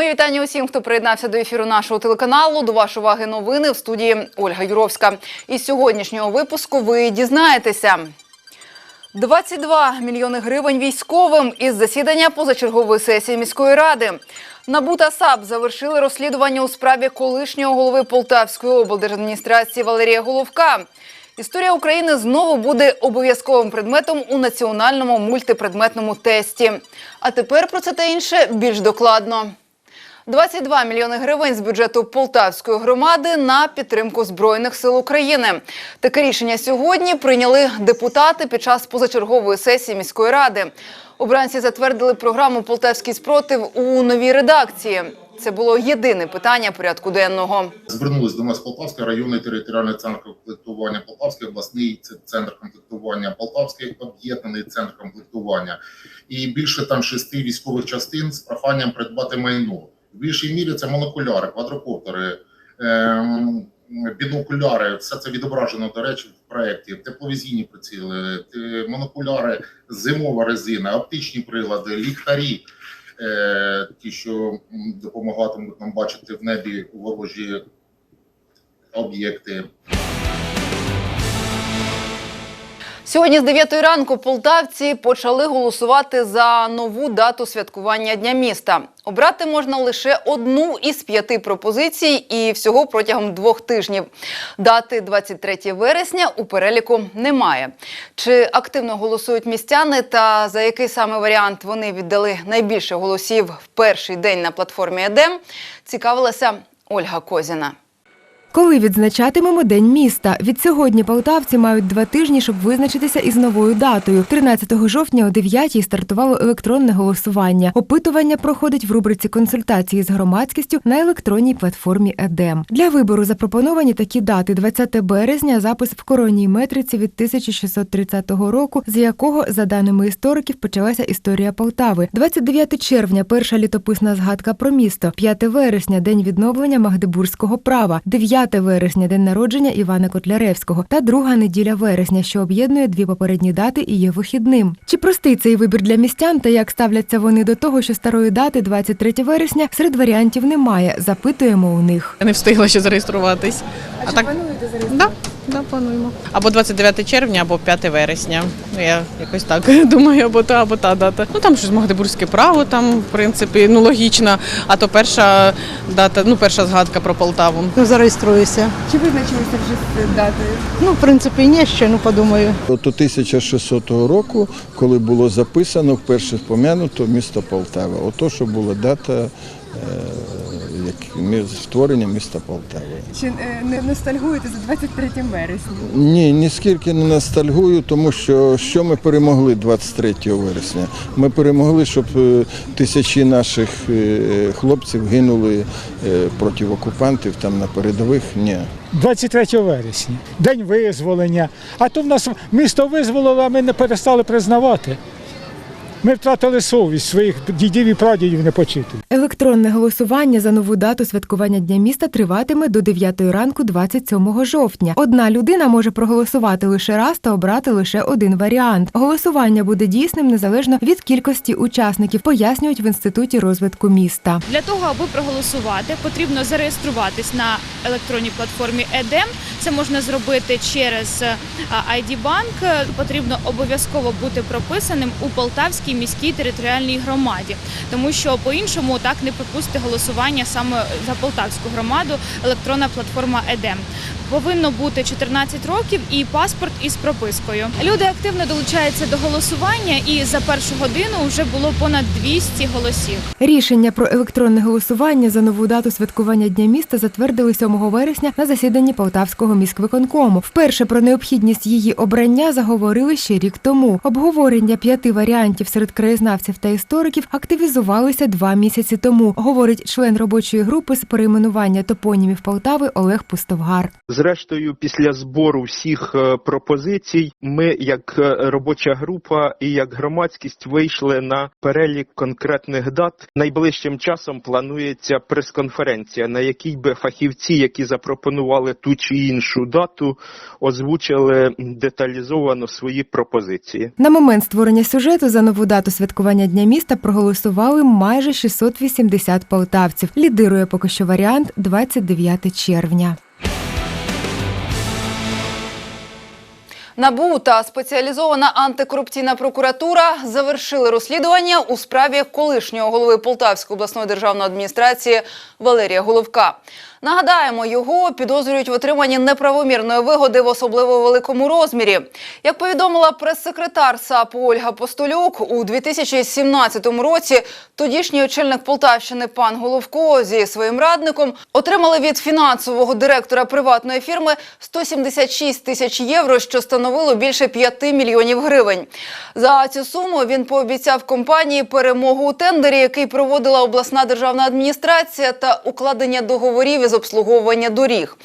Мої вітання усім, хто приєднався до ефіру нашого телеканалу. До вашої уваги новини в студії Ольга Юровська. Із сьогоднішнього випуску ви дізнаєтеся. 22 мільйони гривень військовим із засідання позачергової сесії міської ради. НАБУ та САП завершили розслідування у справі колишнього голови Полтавської облдержадміністрації Валерія Головка. Історія України знову буде обов'язковим предметом у національному мультипредметному тесті. А тепер про це та інше більш докладно. 22 мільйони гривень з бюджету Полтавської громади на підтримку збройних сил України. Таке рішення сьогодні прийняли депутати під час позачергової сесії міської ради. Обранці затвердили програму Полтавський спротив у новій редакції. Це було єдине питання порядку денного. Звернулись до нас Полтавський районний територіальний центр комплектування, Полтавський обласний центр комплектування, Полтавський об'єднаний центр комплектування і більше там шести військових частин з проханням придбати майно. В більшій мірі це монокуляри, квадрокоптери, ем, бінокуляри. Все це відображено, до речі, в проєкті. Тепловізійні приціли, монокуляри, зимова резина, оптичні прилади, ліхтарі. Е, ті, що допомагатимуть нам бачити в небі ворожі об'єкти. Сьогодні з 9 ранку полтавці почали голосувати за нову дату святкування Дня міста. Обрати можна лише одну із п'яти пропозицій і всього протягом двох тижнів. Дати 23 вересня у переліку немає. Чи активно голосують містяни та за який саме варіант вони віддали найбільше голосів в перший день на платформі ЕДЕМ, цікавилася Ольга Козіна. Коли відзначатимемо День міста? Від сьогодні полтавці мають два тижні, щоб визначитися із новою датою. 13 жовтня о 9 стартувало електронне голосування. Опитування проходить в рубриці консультації з громадськістю на електронній платформі ЕДЕМ. Для вибору запропоновані такі дати: 20 березня, запис в коронній метриці від 1630 року, з якого, за даними істориків, почалася історія Полтави. 29 червня, перша літописна згадка про місто. 5 вересня, день відновлення Магдебурзького права. 9 вересня, день народження Івана Котляревського. Та друга неділя вересня, що об'єднує дві попередні дати і є вихідним. Чи простий цей вибір для містян та як ставляться вони до того, що старої дати 23 вересня серед варіантів немає? Запитуємо у них. Я не встигла ще зареєструватись. А, так плануєте да, да, плануємо. Або 29 червня, або 5 вересня. Ну, Я якось так думаю, або та, або та дата. Ну там щось Магдебурзьке право, там, в принципі, ну логічно. А то перша дата, ну перша згадка про Полтаву. Ну, зареєструюся. Чи визначилися вже з датою? Ну, в принципі, ні ще, ну подумаю. От у 1600 року, коли було записано вперше пом'януто місто Полтава. Ото, що була дата е, як, створення міста Полтави. Чи е, не ностальгуєте за 23 вересня? Ні, ніскільки не ностальгую, тому що що ми перемогли 23 вересня? Ми перемогли, щоб е, тисячі наших е, хлопців гинули проти окупантів там на передових. Ні. 23 вересня, день визволення. А то в нас місто визволило, а ми не перестали признавати. Ми втратили совість своїх дідів і прадідів не почити. Електронне голосування за нову дату святкування Дня міста триватиме до 9 ранку 27 жовтня. Одна людина може проголосувати лише раз та обрати лише один варіант. Голосування буде дійсним незалежно від кількості учасників, пояснюють в інституті розвитку міста. Для того, аби проголосувати, потрібно зареєструватись на електронній платформі ЕДЕМ. Це можна зробити через ID Bank. Потрібно обов'язково бути прописаним у Полтавській міській територіальній громаді, тому що по-іншому так не пропустити голосування саме за Полтавську громаду. Електронна платформа ЕДЕМ. Повинно бути 14 років і паспорт із пропискою. Люди активно долучаються до голосування, і за першу годину вже було понад 200 голосів. Рішення про електронне голосування за нову дату святкування Дня міста затвердили 7 вересня на засіданні Полтавського міськвиконкому. Вперше про необхідність її обрання заговорили ще рік тому. Обговорення п'яти варіантів серед краєзнавців та істориків активізувалися два місяці тому, говорить член робочої групи з перейменування топонімів Полтави Олег Пустовгар. Зрештою, після збору всіх е, пропозицій, ми, як е, робоча група і як громадськість, вийшли на перелік конкретних дат. Найближчим часом планується прес-конференція, на якій би фахівці, які запропонували ту чи іншу дату, озвучили деталізовано свої пропозиції. На момент створення сюжету за нову дату святкування Дня міста проголосували майже 680 полтавців. Лідирує поки що варіант 29 червня. НАБУ та спеціалізована антикорупційна прокуратура завершили розслідування у справі колишнього голови Полтавської обласної державної адміністрації Валерія Головка. Нагадаємо, його підозрюють в отриманні неправомірної вигоди в особливо великому розмірі. Як повідомила прес-секретар САП Ольга Постолюк, у 2017 році тодішній очільник Полтавщини пан Головко зі своїм радником отримали від фінансового директора приватної фірми 176 тисяч євро, що становило більше 5 мільйонів гривень. За цю суму він пообіцяв компанії перемогу у тендері, який проводила обласна державна адміністрація, та укладення договорів із обслуговування доріг.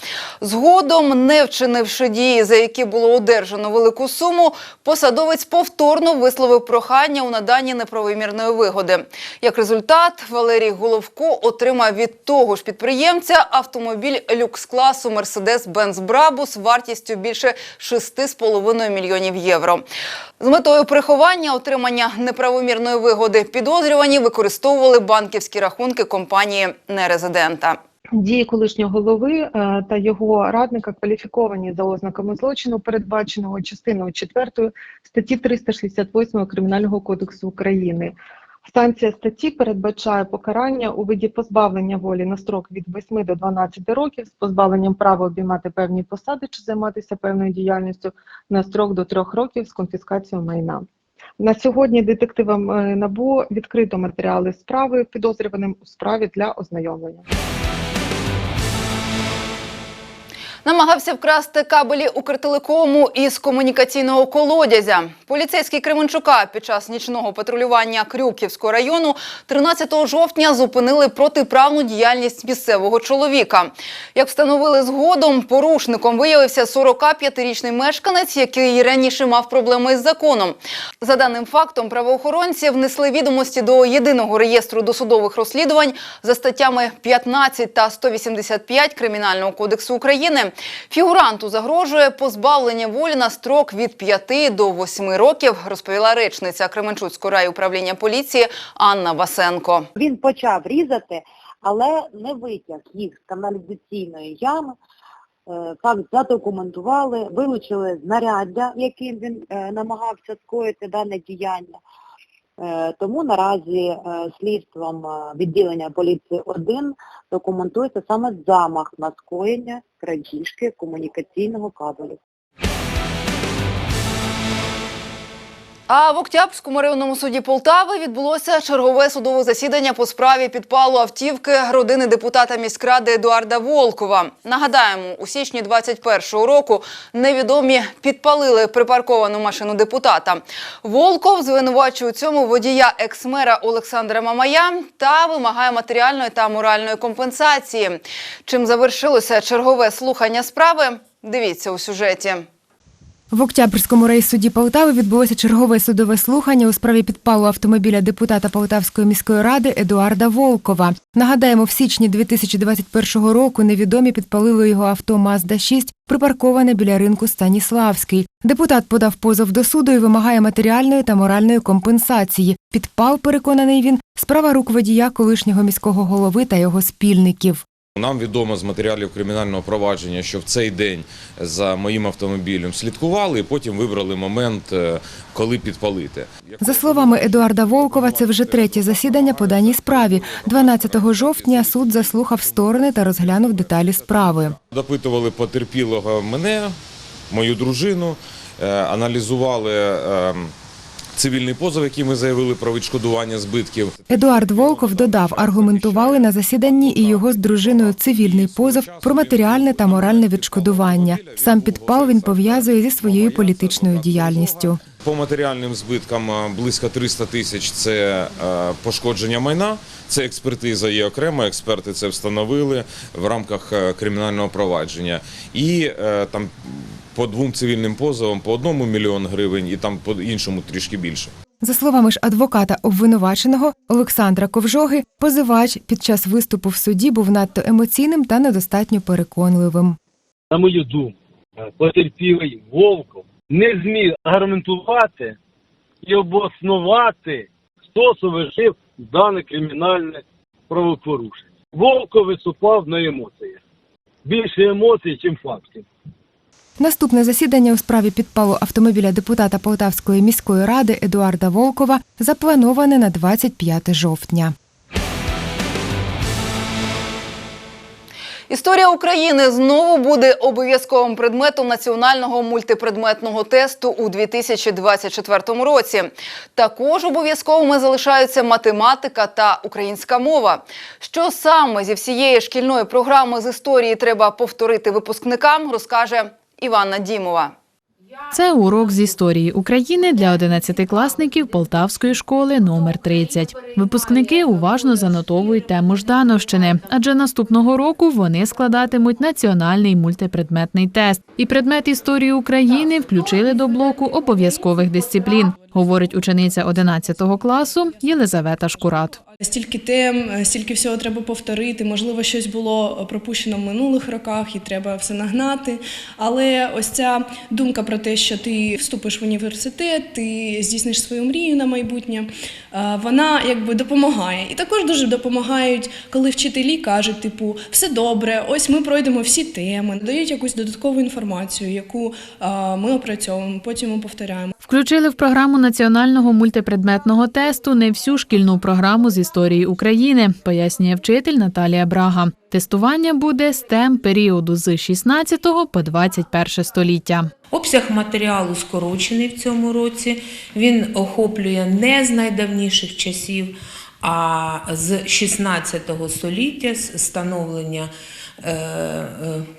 Згодом, не вчинивши дії, за які було одержано велику суму, посадовець повторно висловив прохання у наданні неправомірної вигоди. Як результат, Валерій Головко отримав від того ж підприємця автомобіль люкс-класу Mercedes-Benz Brabus вартістю більше 6,5 мільйонів євро. З метою приховання отримання неправомірної вигоди підозрювані використовували банківські рахунки компанії нерезидента. Дії колишнього голови е, та його радника кваліфіковані за ознаками злочину, передбаченого частиною 4 статті 368 Кримінального кодексу України. Санкція статті передбачає покарання у виді позбавлення волі на строк від 8 до 12 років з позбавленням права обіймати певні посади чи займатися певною діяльністю на строк до 3 років з конфіскацією майна. На сьогодні детективам е, НАБУ відкрито матеріали справи підозрюваним у справі для ознайомлення. Намагався вкрасти кабелі Укртелекому із комунікаційного колодязя. Поліцейські Кременчука під час нічного патрулювання Крюківського району 13 жовтня зупинили протиправну діяльність місцевого чоловіка. Як встановили згодом, порушником виявився 45-річний мешканець, який раніше мав проблеми із законом. За даним фактом, правоохоронці внесли відомості до єдиного реєстру досудових розслідувань за статтями 15 та 185 Кримінального кодексу України. Фігуранту загрожує позбавлення волі на строк від 5 до 8 років, розповіла речниця Кременчуцького райуправління поліції Анна Васенко. Він почав різати, але не витяг їх з каналізаційної ями. Е, Факт задокументували, вилучили знаряддя, яким він е, намагався скоїти дане діяння. Е, Тому наразі е, слідством е, відділення поліції 1 документується саме замах на скоєння крадіжки комунікаційного кабелю. А в Октябрському районному суді Полтави відбулося чергове судове засідання по справі підпалу автівки родини депутата міськради Едуарда Волкова. Нагадаємо, у січні 21-го року невідомі підпалили припарковану машину депутата. Волков звинувачує у цьому водія екс-мера Олександра Мамая та вимагає матеріальної та моральної компенсації. Чим завершилося чергове слухання справи? Дивіться у сюжеті. В Октябрському райсуді Полтави відбулося чергове судове слухання у справі підпалу автомобіля депутата Полтавської міської ради Едуарда Волкова. Нагадаємо, в січні 2021 року невідомі підпалили його авто Мазда 6 припарковане біля ринку Станіславський. Депутат подав позов до суду і вимагає матеріальної та моральної компенсації. Підпал, переконаний він, справа рук водія колишнього міського голови та його спільників. Нам відомо з матеріалів кримінального провадження, що в цей день за моїм автомобілем слідкували і потім вибрали момент, е, коли підпалити. За словами Едуарда Волкова, це вже третє засідання по даній справі. 12 жовтня суд заслухав сторони та розглянув деталі справи. Допитували потерпілого мене, мою дружину, е, аналізували е, цивільний позов, який ми заявили про відшкодування збитків. Едуард Волков додав, аргументували на засіданні і його з дружиною цивільний позов про матеріальне та моральне відшкодування. Сам підпал він пов'язує зі своєю політичною діяльністю. По матеріальним збиткам е, близько 300 тисяч це е, пошкодження майна. Це експертиза є окремо. Експерти це встановили в рамках е, кримінального провадження. І там по двом цивільним позовам по одному мільйон гривень, і там по іншому трішки більше. За словами ж адвоката обвинуваченого Олександра Ковжоги, позивач під час виступу в суді був надто емоційним та недостатньо переконливим. на мою думку, потерпілий Волков не зміг аргументувати і обоснувати, хто совершив дане кримінальне правопорушення. Волков виступав на емоціях. Більше емоцій, ніж фактів. Наступне засідання у справі підпалу автомобіля депутата Полтавської міської ради Едуарда Волкова заплановане на 25 жовтня. Історія України знову буде обов'язковим предметом національного мультипредметного тесту у 2024 році. Також обов'язковими залишаються математика та українська мова. Що саме зі всієї шкільної програми з історії треба повторити випускникам, розкаже Іванна Дімова. Це урок з історії України для одинадцятикласників Полтавської школи номер 30. Випускники уважно занотовують тему Ждановщини, адже наступного року вони складатимуть національний мультипредметний тест. І предмет історії України включили до блоку обов'язкових дисциплін, говорить учениця 11 класу Єлизавета Шкурат. Стільки тем, е, стільки всього треба повторити. Можливо, щось було пропущено в минулих роках і треба все нагнати. Але ось ця думка про те, що ти вступиш в університет, ти здійсниш свою мрію на майбутнє, е, вона якби допомагає. І також дуже допомагають, коли вчителі кажуть, типу, все добре, ось ми пройдемо всі теми, дають якусь додаткову інформацію, яку е, ми опрацьовуємо, потім ми повторяємо. Включили в програму національного мультипредметного тесту не всю шкільну програму з історії України, пояснює вчитель Наталія Брага. Тестування буде тем періоду з 16 по 21 століття. Обсяг матеріалу скорочений в цьому році. Він охоплює не з найдавніших часів, а з 16 століття, з становлення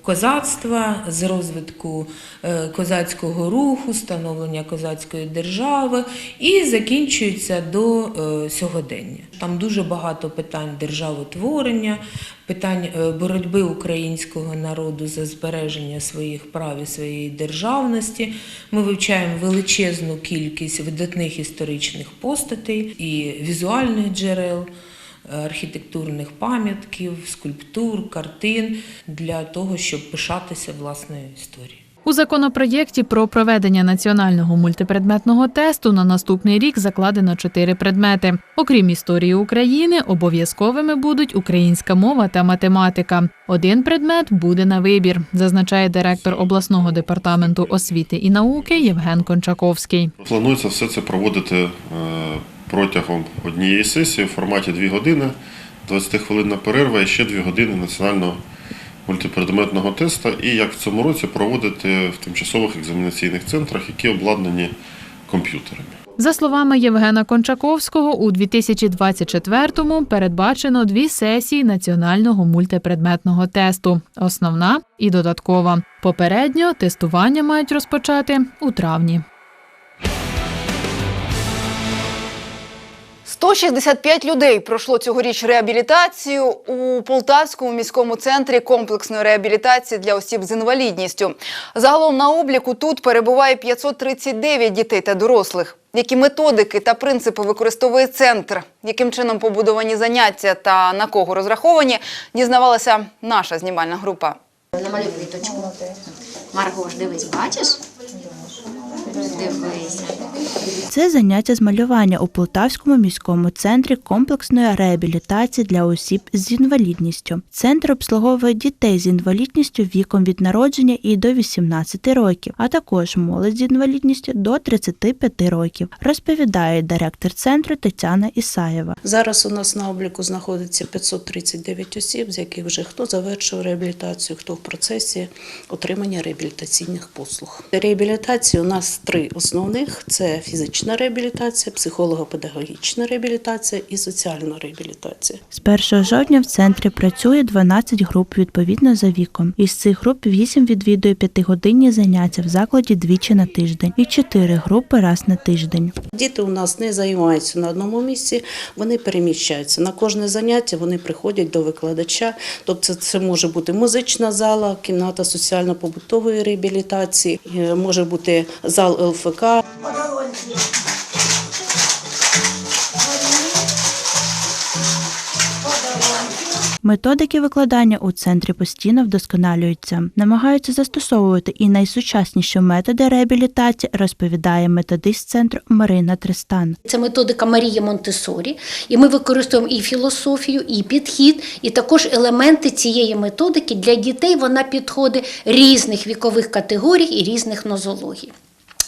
козацтва, з розвитку е, козацького руху, становлення козацької держави і закінчується до е, сьогодення. Там дуже багато питань державотворення, питань е, боротьби українського народу за збереження своїх прав і своєї державності. Ми вивчаємо величезну кількість видатних історичних постатей і візуальних джерел. Архітектурних пам'ятків, скульптур, картин для того, щоб пишатися власною історією. У законопроєкті про проведення національного мультипредметного тесту на наступний рік закладено чотири предмети. Окрім історії України, обов'язковими будуть українська мова та математика. Один предмет буде на вибір, зазначає директор обласного департаменту освіти і науки Євген Кончаковський. Планується все це проводити е, протягом однієї сесії в форматі 2 години, 20 хвилинна перерва і ще 2 години національного мультипредметного тесту. І як в цьому році проводити в тимчасових екзаменаційних центрах, які обладнані комп'ютерами. За словами Євгена Кончаковського, у 2024-му передбачено дві сесії національного мультипредметного тесту: основна і додаткова. Попередньо тестування мають розпочати у травні. 165 людей пройшло цьогоріч реабілітацію у Полтавському міському центрі комплексної реабілітації для осіб з інвалідністю. Загалом на обліку тут перебуває 539 дітей та дорослих. Які методики та принципи використовує центр, яким чином побудовані заняття та на кого розраховані, дізнавалася наша знімальна група. Намалюй квіточку. Маргош, дивись, бачиш? Це заняття з малювання у Полтавському міському центрі комплексної реабілітації для осіб з інвалідністю. Центр обслуговує дітей з інвалідністю віком від народження і до 18 років, а також молодь з інвалідністю до 35 років, розповідає директор центру Тетяна Ісаєва. Зараз у нас на обліку знаходиться 539 осіб, з яких вже хто завершив реабілітацію, хто в процесі отримання реабілітаційних послуг. Реабілітація у нас три основних: це фізична реабілітація, психолого-педагогічна реабілітація і соціальна реабілітація. З 1 жовтня в центрі працює 12 груп відповідно за віком. Із цих груп 8 відвідує п'ятигодинні заняття в закладі двічі на тиждень і 4 групи раз на тиждень. Діти у нас не займаються на одному місці, вони переміщаються. На кожне заняття вони приходять до викладача. Тобто це може бути музична зала, кімната соціально-побутової реабілітації, е, може бути зал ЛФК. Методики викладання у центрі постійно вдосконалюються, намагаються застосовувати і найсучасніші методи реабілітації, розповідає методист центру Марина Тристан. Це методика Марії Монтесорі, і ми використовуємо і філософію, і підхід, і також елементи цієї методики для дітей вона підходить різних вікових категорій і різних нозологій.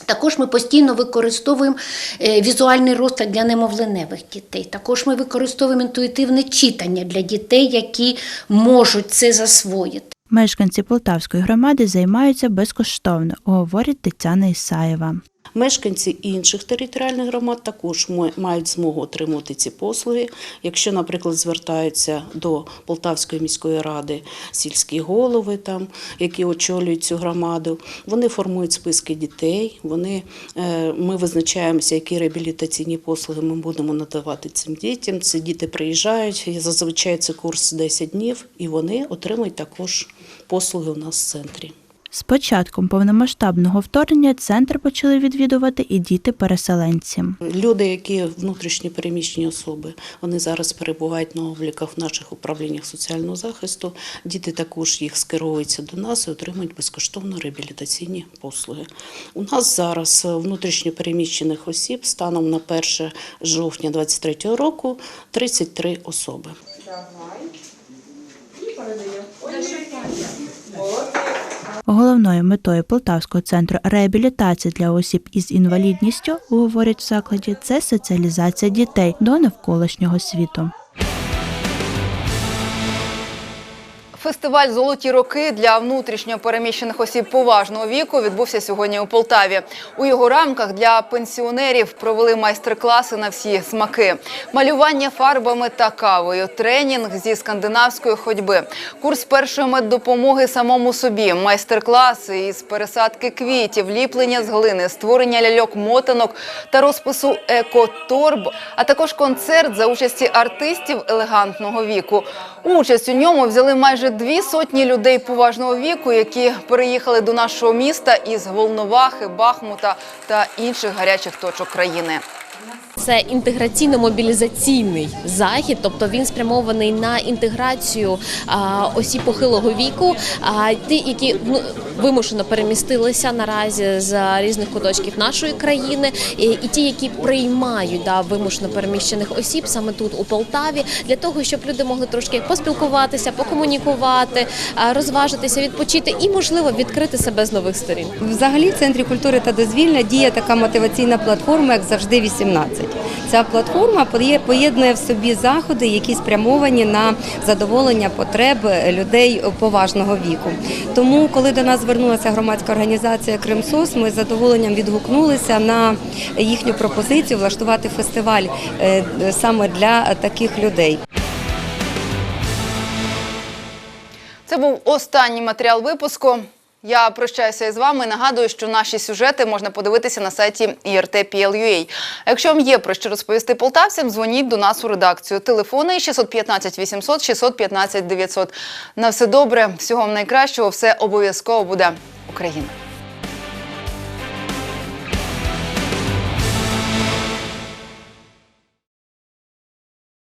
Також ми постійно використовуємо е, візуальний розклад для немовленевих дітей. Також ми використовуємо інтуїтивне читання для дітей, які можуть це засвоїти. Мешканці Полтавської громади займаються безкоштовно, говорить Тетяна Ісаєва. Мешканці інших територіальних громад також мають змогу отримати ці послуги. Якщо, наприклад, звертаються до Полтавської міської ради сільські голови, там, які очолюють цю громаду, вони формують списки дітей. Вони, е, ми визначаємося, які реабілітаційні послуги ми будемо надавати цим дітям. Ці діти приїжджають, зазвичай це курс 10 днів, і вони отримують також послуги у нас в центрі. З початком повномасштабного вторгнення центр почали відвідувати і діти-переселенці. Люди, які внутрішні переміщені особи, вони зараз перебувають на обліках в наших управліннях соціального захисту. Діти також їх скеровуються до нас і отримують безкоштовно реабілітаційні послуги. У нас зараз внутрішньо переміщених осіб станом на 1 жовтня 2023 року 33 особи. Головною метою Полтавського центру реабілітації для осіб із інвалідністю, говорять в закладі, це соціалізація дітей до навколишнього світу. Фестиваль Золоті роки для внутрішньо переміщених осіб поважного віку відбувся сьогодні у Полтаві. У його рамках для пенсіонерів провели майстер-класи на всі смаки: малювання фарбами та кавою, тренінг зі скандинавської ходьби, курс першої меддопомоги самому собі, майстер-класи із пересадки квітів, ліплення з глини, створення ляльок-мотанок та розпису екоторб, а також концерт за участі артистів елегантного віку. Участь у ньому взяли майже дві сотні людей поважного віку, які переїхали до нашого міста із Волновахи, Бахмута та інших гарячих точок країни. Це інтеграційно-мобілізаційний захід, тобто він спрямований на інтеграцію осіб похилого віку, а ті, які ну, вимушено перемістилися наразі з різних куточків нашої країни, і, ті, які приймають да, вимушено переміщених осіб саме тут у Полтаві, для того, щоб люди могли трошки поспілкуватися, покомунікувати, розважитися, відпочити і, можливо, відкрити себе з нових сторін. Взагалі, в центрі культури та дозвілля діє така мотиваційна платформа, як завжди 18. Ця платформа поє- поєднує в собі заходи, які спрямовані на задоволення потреб людей поважного віку. Тому, коли до нас звернулася громадська організація Кримсос, ми з задоволенням відгукнулися на їхню пропозицію влаштувати фестиваль е, саме для таких людей. Це був останній матеріал випуску. Я прощаюся із вами. Нагадую, що наші сюжети можна подивитися на сайті IRT.PL.UA. Якщо вам є про що розповісти полтавцям, дзвоніть до нас у редакцію. Телефони 615 800 615 900. На все добре, всього вам найкращого. Все обов'язково буде Україна.